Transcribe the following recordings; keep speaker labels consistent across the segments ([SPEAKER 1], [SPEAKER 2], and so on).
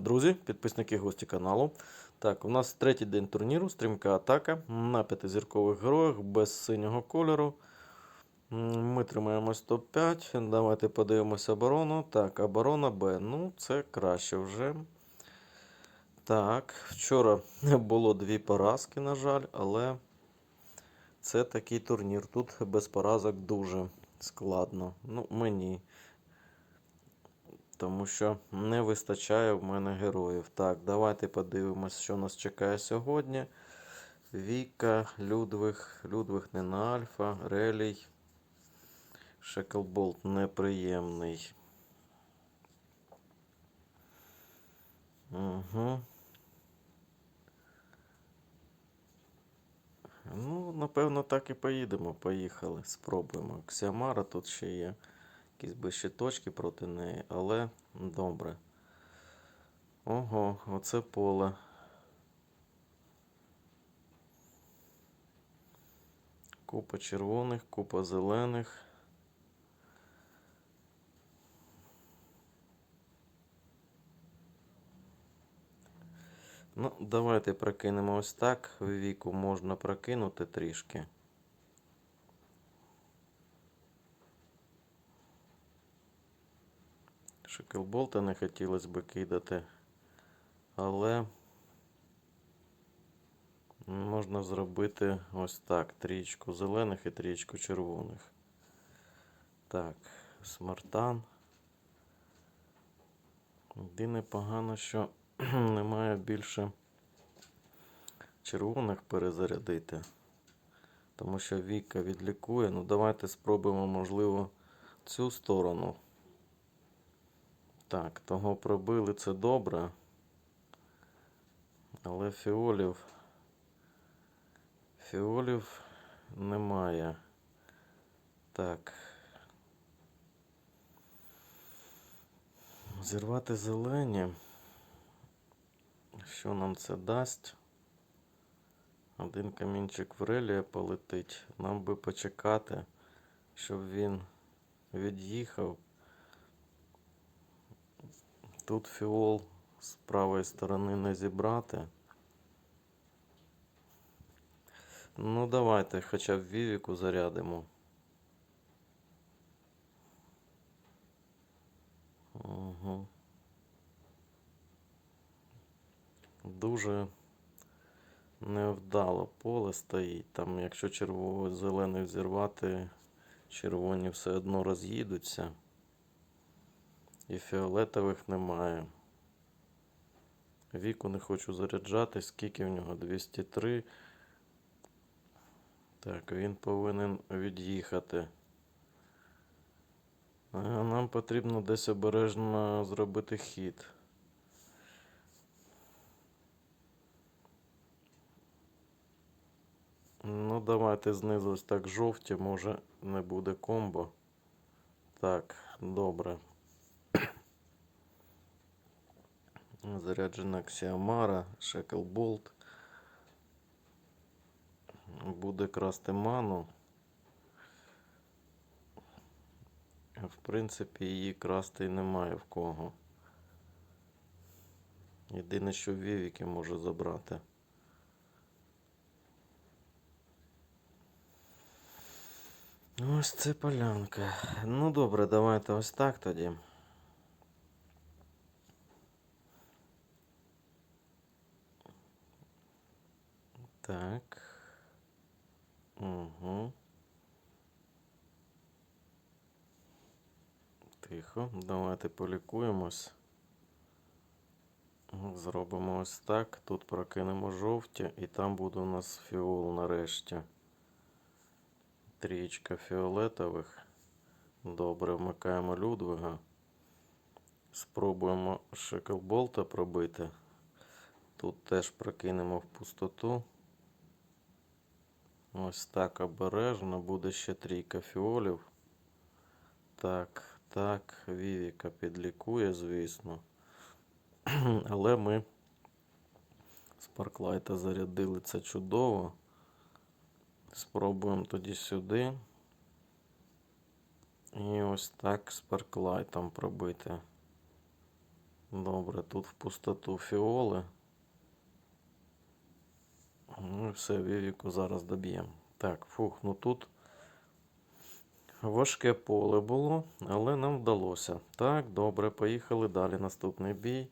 [SPEAKER 1] Друзі, підписники гості каналу. Так, у нас третій день турніру, стрімка атака на п'ятизіркових героях без синього кольору. Ми тримаємось топ-5. Давайте подивимося оборону. Так, оборона Б. Ну, це краще вже. Так, вчора було дві поразки, на жаль, але це такий турнір. Тут без поразок дуже складно. Ну, мені. Тому що не вистачає в мене героїв. Так, давайте подивимось, що нас чекає сьогодні. Віка, Людвиг, Людвиг не на Альфа, Релій. Шеклболт неприємний. Угу. Ну, напевно, так і поїдемо. Поїхали. Спробуємо. Ксіамара тут ще є. Якісь би ще точки проти неї, але добре. Ого, оце поле. Купа червоних, купа зелених. Ну, давайте прокинемо ось так. Віку можна прокинути трішки. Шекелболта не хотілося би кидати, але можна зробити ось так: трічку зелених і трічку червоних. Так, смартан. Єдине погано, що немає більше червоних перезарядити. Тому що Віка відлікує. Ну, давайте спробуємо, можливо, цю сторону. Так, того пробили це добре. Але фіолів. Фіолів немає. Так. Зірвати зелені. Що нам це дасть? Один камінчик в релія полетить. Нам би почекати, щоб він від'їхав. Тут фіол з правої сторони не зібрати. Ну, давайте хоча б Вівіку зарядимо. Угу. Дуже невдало поле стоїть. Там, якщо червоно зелений взірвати, червоні все одно роз'їдуться. І фіолетових немає. Віку не хочу заряджати. Скільки в нього? 203. Так, він повинен від'їхати. Нам потрібно десь обережно зробити хід. Ну, давайте знизу ось так жовті, може не буде комбо. Так, добре. Заряджена Ксіамара, Шеклболт. Буде красти ману. В принципі, її красти немає в кого. Єдине, що Вівіки може забрати. Ось це полянка. Ну добре, давайте ось так тоді. Так. Угу. Тихо. Давайте полікуємось. Зробимо ось так. Тут прокинемо жовті, і там буде у нас фіол нарешті. Трієчка фіолетових. Добре, вмикаємо Людвига. Спробуємо Шеклболта пробити. Тут теж прокинемо в пустоту. Ось так обережно. Буде ще трійка фіолів. Так, так, Вівіка підлікує, звісно. Але ми Спарклайта зарядили це чудово. Спробуємо тоді сюди. І ось так спарклайтом пробити. Добре, тут в пустоту фіоли. Ну і все, Вівіку зараз доб'ємо. Так, фух, ну тут важке поле було, але нам вдалося. Так, добре, поїхали далі. Наступний бій.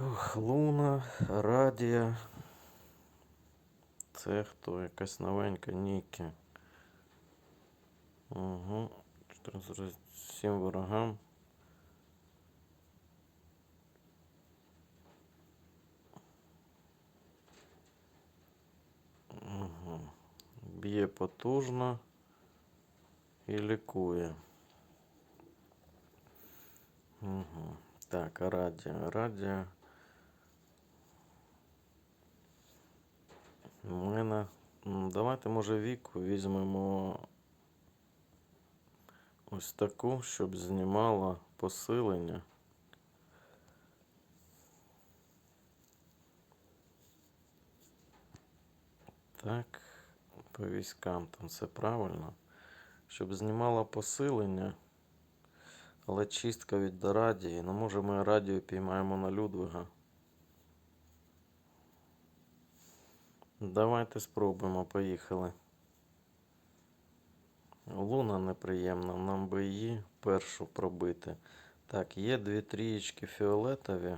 [SPEAKER 1] Ох, Луна, Радія. Це хто? Якась новенька Нікі. Угу. 7 ворогам. Б'є потужно і лікує. Угу. Так, а радія. Радія. У мене. Давайте, може, віку візьмемо ось таку, щоб знімала посилення. Так, по військам там все правильно. Щоб знімала посилення, але чистка від радії. Ну, може, ми радію піймаємо на Людвига. Давайте спробуємо, поїхали. Луна неприємна, нам би її першу пробити. Так, є дві трієчки фіолетові,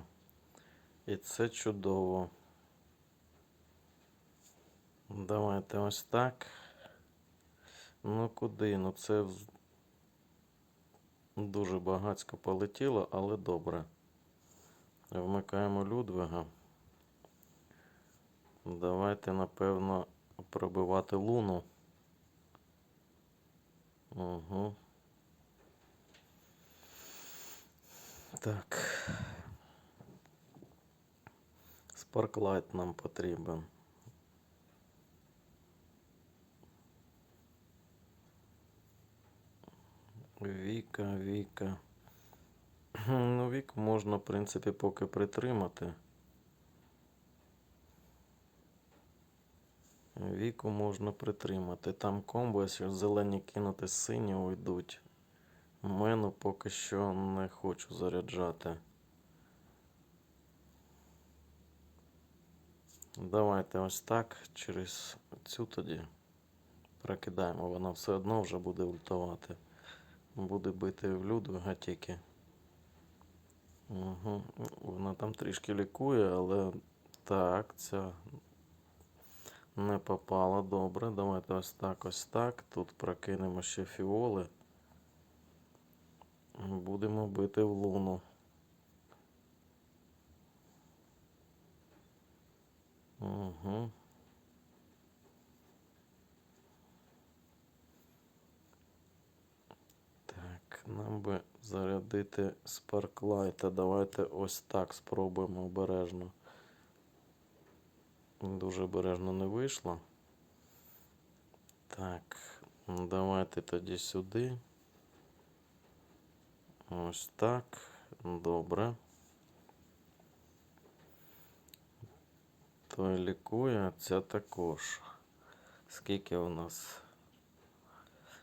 [SPEAKER 1] і це чудово. Давайте ось так. Ну куди? Ну це дуже багацько полетіло, але добре. Вмикаємо Людвига. Давайте, напевно, пробивати луну. Угу. Так. Спарклайт нам потрібен. Віка, Віка. Ну, Віку можна, в принципі, поки притримати. Віку можна притримати. Там комбо, якщо зелені кинути сині уйдуть. Мену поки що не хочу заряджати. Давайте ось так через цю тоді прокидаємо. Вона все одно вже буде ультувати. Буде бити в Людвига тільки. Угу. Вона там трішки лікує, але так, ця не попала. Добре. Давайте ось так, ось так. Тут прокинемо ще фіоли. Будемо бити в луну. Угу. Так, нам би зарядити спарклайта. Давайте ось так спробуємо обережно. Дуже обережно не вийшло. Так, ну, давайте тоді сюди. Ось так. Добре. Той лікує, а ця також. Скільки у нас?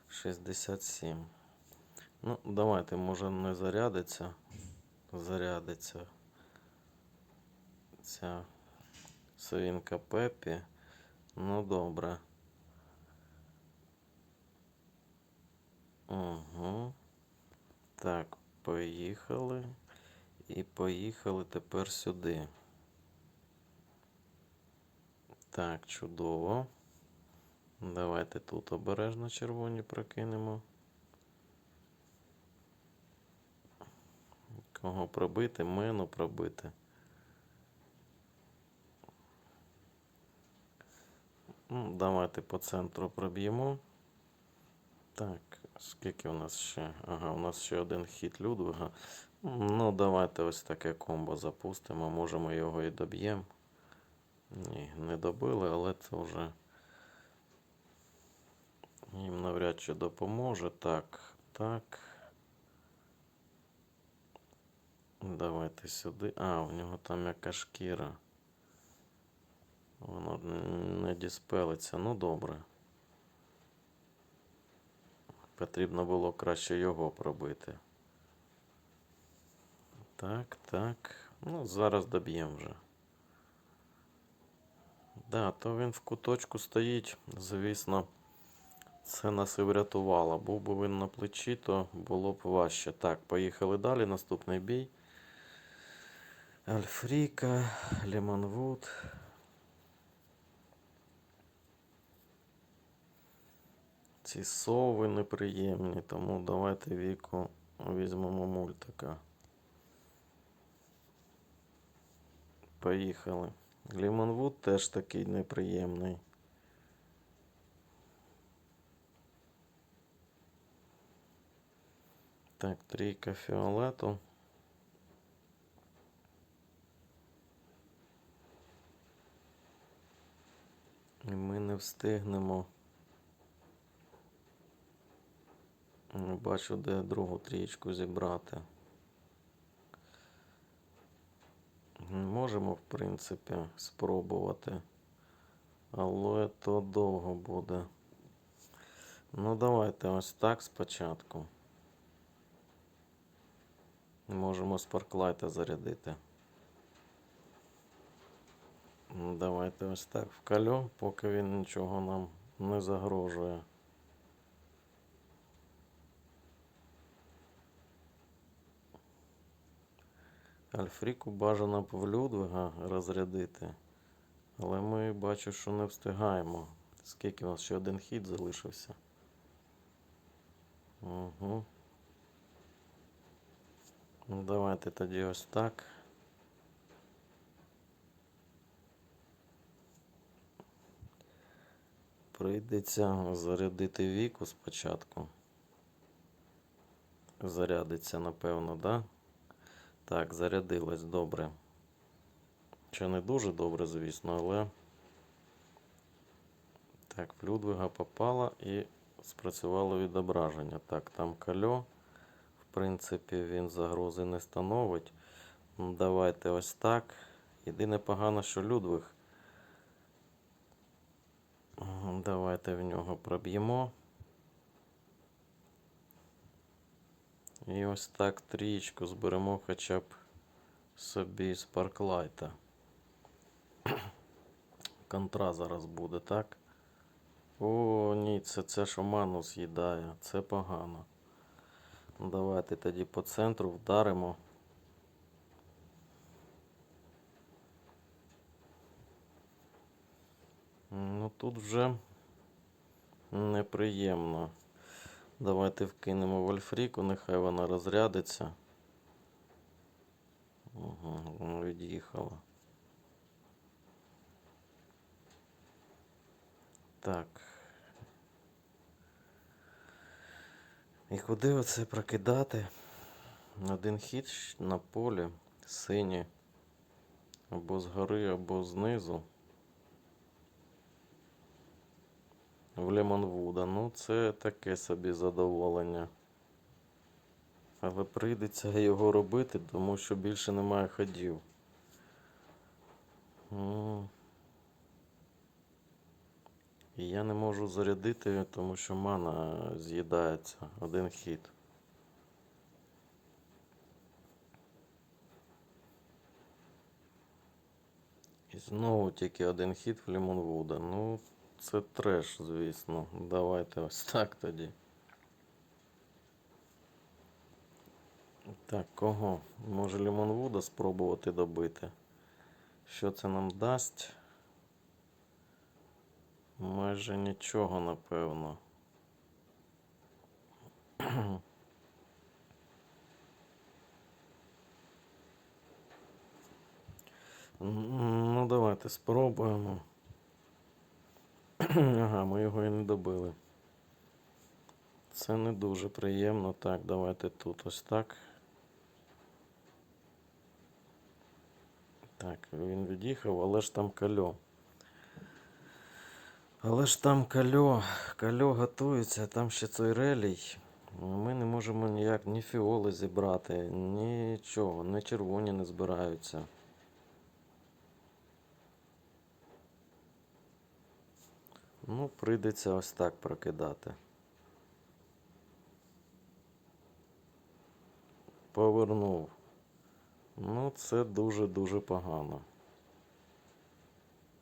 [SPEAKER 1] 67. Ну, давайте, може, не зарядиться. Зарядиться. Ця свинка Пеппі. Ну, добре. Угу. Так, поїхали. І поїхали тепер сюди. Так, чудово. Давайте тут обережно червоні прокинемо. Кого пробити? Мену пробити. Ну, давайте по центру проб'ємо. Так, скільки у нас ще? Ага, у нас ще один хід Людвига. Ну, давайте ось таке комбо запустимо. Може ми його і доб'ємо. Ні, не добили, але це вже їм навряд чи допоможе. Так, так. Давайте сюди. А, у нього там яка шкіра. Воно не діспелиться. Ну добре. Потрібно було краще його пробити. Так, так. Ну, зараз доб'ємо вже. Да, то він в куточку стоїть, звісно, це нас і врятувало. Був би він на плечі, то було б важче. Так, поїхали далі. Наступний бій. Альфріка, Лемонвуд. Ці сови неприємні, тому давайте віку візьмемо мультика. Поїхали. Лімонвуд теж такий неприємний. Так, трійка фіолету. І ми не встигнемо. Не бачу, де другу трієчку зібрати. Можемо, в принципі, спробувати. Але то довго буде. Ну, давайте ось так спочатку. Можемо спарклайта зарядити. Ну, Давайте ось так вкалю, поки він нічого нам не загрожує. Альфріку бажано б в Людвига розрядити. Але ми бачу, що не встигаємо. Скільки у нас ще один хід залишився. Угу. Давайте тоді ось так. Прийдеться зарядити віку спочатку. Зарядиться, напевно, да? Так, зарядилась добре. Ще не дуже добре, звісно, але. Так, в Людвига попала і спрацювало відображення. Так, там кальо. В принципі, він загрози не становить. Ну, Давайте ось так. Єдине погано, що Людвиг. Давайте в нього проб'ємо. І ось так трієчку зберемо хоча б собі з парклайта. Контра зараз буде, так? О, ні, це це ману з'їдає. Це погано. Давайте тоді по центру вдаримо. Ну тут вже неприємно. Давайте вкинемо вольфріку, нехай вона розрядиться. Угу, воно від'їхало. Так. І куди оце прокидати? Один хід на полі сині. Або згори, або знизу. В Лемонвуда. Ну, це таке собі задоволення. Але прийдеться його робити, тому що більше немає ходів. І я не можу зарядити, тому що мана з'їдається один хід. І знову тільки один хід в Лімонвуда. Ну, це треш, звісно. Давайте ось так тоді. Так, кого? Може Лімонвуда спробувати добити? Що це нам дасть? Майже нічого, напевно. Ну, давайте спробуємо. Ага, ми його і не добили. Це не дуже приємно. Так, давайте тут ось так. Так, він від'їхав, але ж там кальо. Але ж там кальо, кальо готується, там ще цей релій. Ми не можемо ніяк ні фіоли зібрати, нічого, ні червоні не збираються. Ну, прийдеться ось так прокидати. Повернув. Ну, це дуже-дуже погано.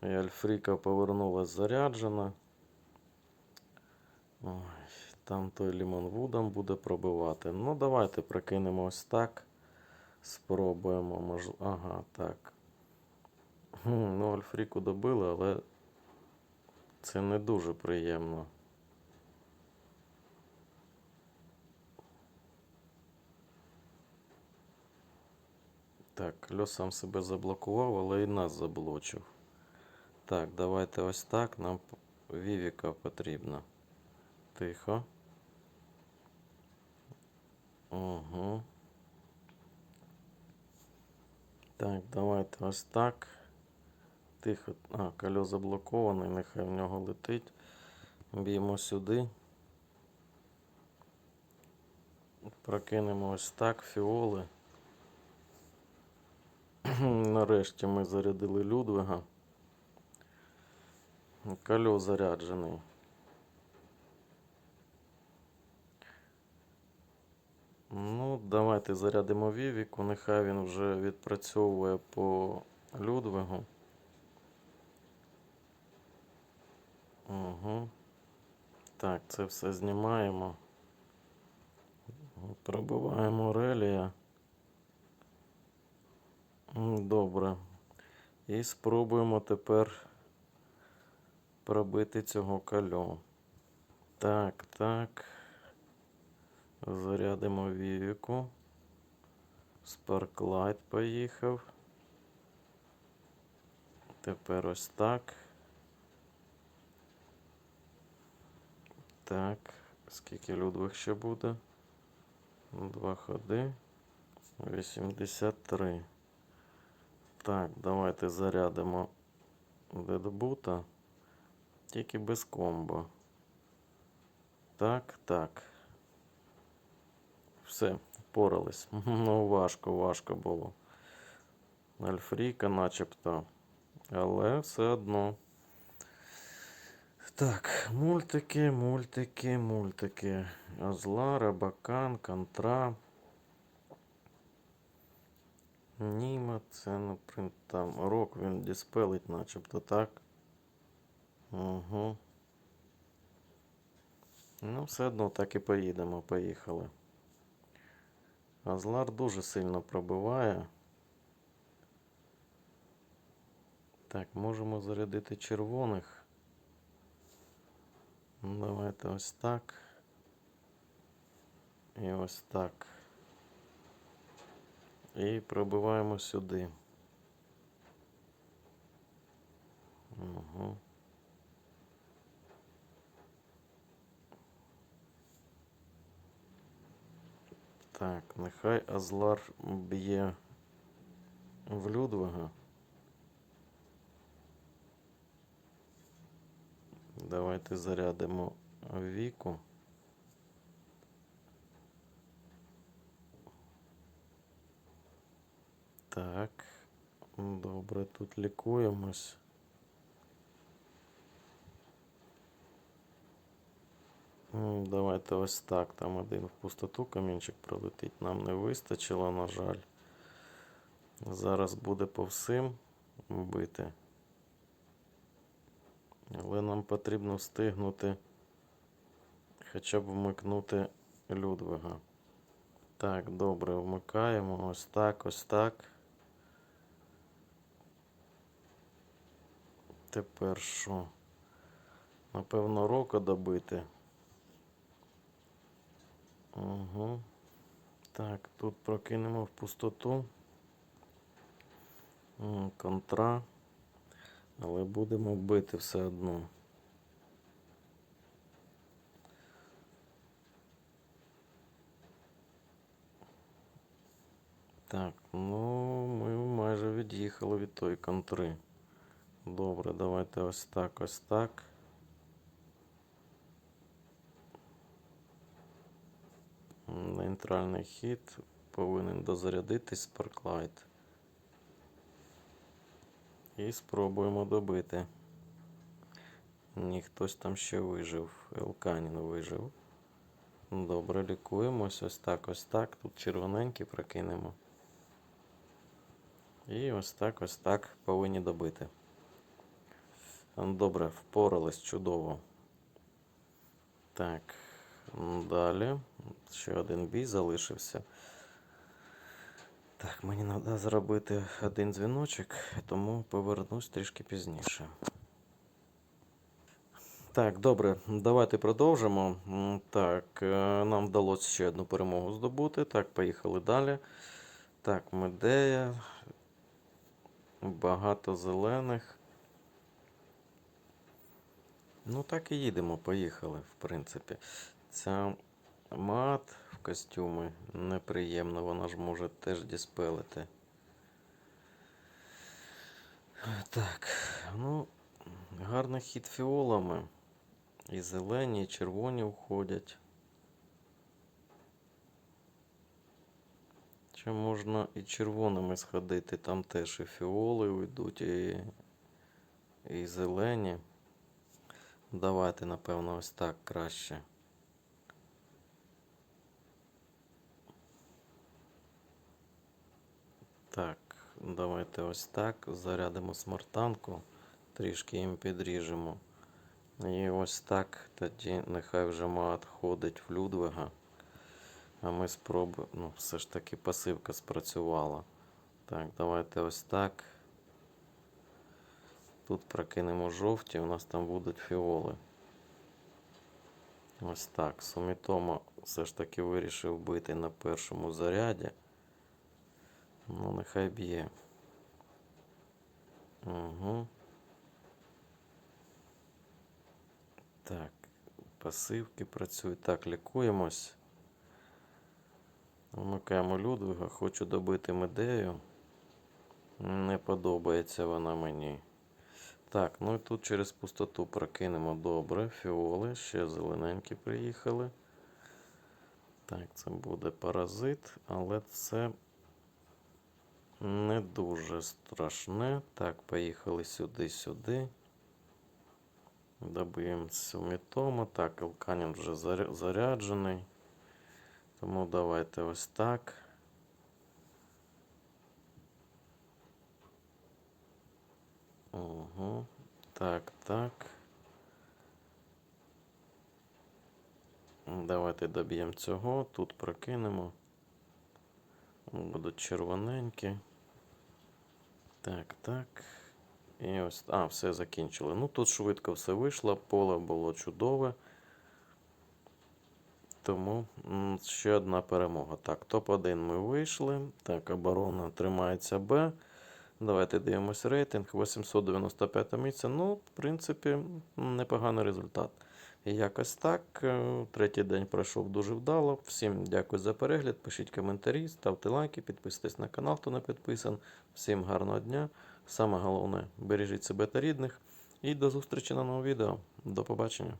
[SPEAKER 1] І Альфріка повернулась заряджена. Ой, там той Лімон Вудом буде пробивати. Ну, давайте прокинемо ось так. Спробуємо, мож... Ага, так. Ну, Альфріку добили, але це не дуже приємно. Так, Льо сам себе заблокував, але і нас заблочив. Так, давайте ось так. Нам Вівіка потрібно. Тихо. Угу. Так, давайте ось так. Тихо. А, кольо заблоковане, нехай в нього летить. Б'ємо сюди. Прокинемо ось так, фіоли. Нарешті ми зарядили Людвига. Кольо заряджений. Ну, давайте зарядимо Вівіку, нехай він вже відпрацьовує по Людвигу. Угу. Так, це все знімаємо. Пробиваємо релія. Добре. І спробуємо тепер пробити цього кальо. Так, так. Зарядимо Вівіку. Спарклайт поїхав. Тепер ось так. Так. Скільки Людвиг ще буде? Два ходи. 83. Так, давайте зарядимо дедбута. Тільки без комбо. Так, так. Все, впорались. Ну, важко, важко було. Альфріка начебто. Але все одно. Так, мультики, мультики, мультики. Азла, Рабакан, Контра. Німа, це ну, прин- там рок він диспелить, начебто так. Угу. Ну, все одно так і поїдемо, поїхали. Азлар дуже сильно пробиває. Так, можемо зарядити червоних. Давайте ось так. І ось так. І пробиваємо сюди. Угу. Так, нехай Азлар б'є в Людвига. Давайте зарядимо Віку. Так, добре, тут лікуємось. Давайте ось так. Там один в пустоту камінчик пролетить. Нам не вистачило, на жаль. Зараз буде по всім бити. Але нам потрібно встигнути хоча б вмикнути Людвига. Так, добре, вмикаємо. Ось так, ось так. Тепер що? Напевно, рока добити. Угу. Так, тут прокинемо в пустоту. Контра. Але будемо бити все одно. Так, ну ми майже від'їхали від тої контри. Добре, давайте ось так, ось так. Нейтральний хід повинен дозарядитись Sparklight. І спробуємо добити. Ні, хтось там ще вижив. Елканін вижив. Добре, лікуємось. Ось так, ось так. Тут червоненький прокинемо. І ось так, ось так повинні добити. Добре, впорались чудово. Так, далі. Ще один бій залишився. Так, мені треба зробити один дзвіночок, тому повернусь трішки пізніше. Так, добре, давайте продовжимо. Так, е, нам вдалося ще одну перемогу здобути. Так, поїхали далі. Так, Медея. Багато зелених. Ну, так і їдемо, поїхали, в принципі. Ця мат в костюмі неприємна, вона ж може теж діспелити. Так, ну, гарний хід фіолами. І зелені, і червоні входять. Чи можна і червоними сходити, там теж і фіоли уйдуть, і, і зелені. Давайте, напевно, ось так краще. Так, давайте ось так. Зарядимо смартанку, трішки їм підріжемо. І ось так тоді нехай вже мат ходить в Людвига. А ми спробуємо. Ну, все ж таки пасивка спрацювала. Так, давайте ось так. Тут прокинемо жовті, у нас там будуть фіоли. Ось так. Сумітомо все ж таки вирішив бити на першому заряді. Ну, нехай б'є. Угу. Так, пасивки працюють. Так, лікуємось. Вмикаємо Людвига. Хочу добити медею. Не подобається вона мені. Так, ну і тут через пустоту прокинемо добре. Фіоли, ще зелененькі приїхали. Так, це буде паразит, але це не дуже страшне. Так, поїхали сюди-сюди. Добиємо сумітома. Так, Елканін вже заряджений. Тому давайте ось так. Угу. Так, так. Давайте доб'ємо цього. Тут прокинемо. Будуть червоненькі. Так, так. І ось. А, все закінчили. Ну тут швидко все вийшло. Поле було чудове. Тому ще одна перемога. Так, топ-1 ми вийшли. Так, оборона тримається Б. Давайте дивимося рейтинг. 895 місце. Ну, в принципі, непоганий результат. Якось так. Е, Третій день пройшов дуже вдало. Всім дякую за перегляд. Пишіть коментарі, ставте лайки, підписуйтесь на канал, хто не підписан. Всім гарного дня. Саме головне, бережіть себе та рідних. І до зустрічі на новому відео. До побачення.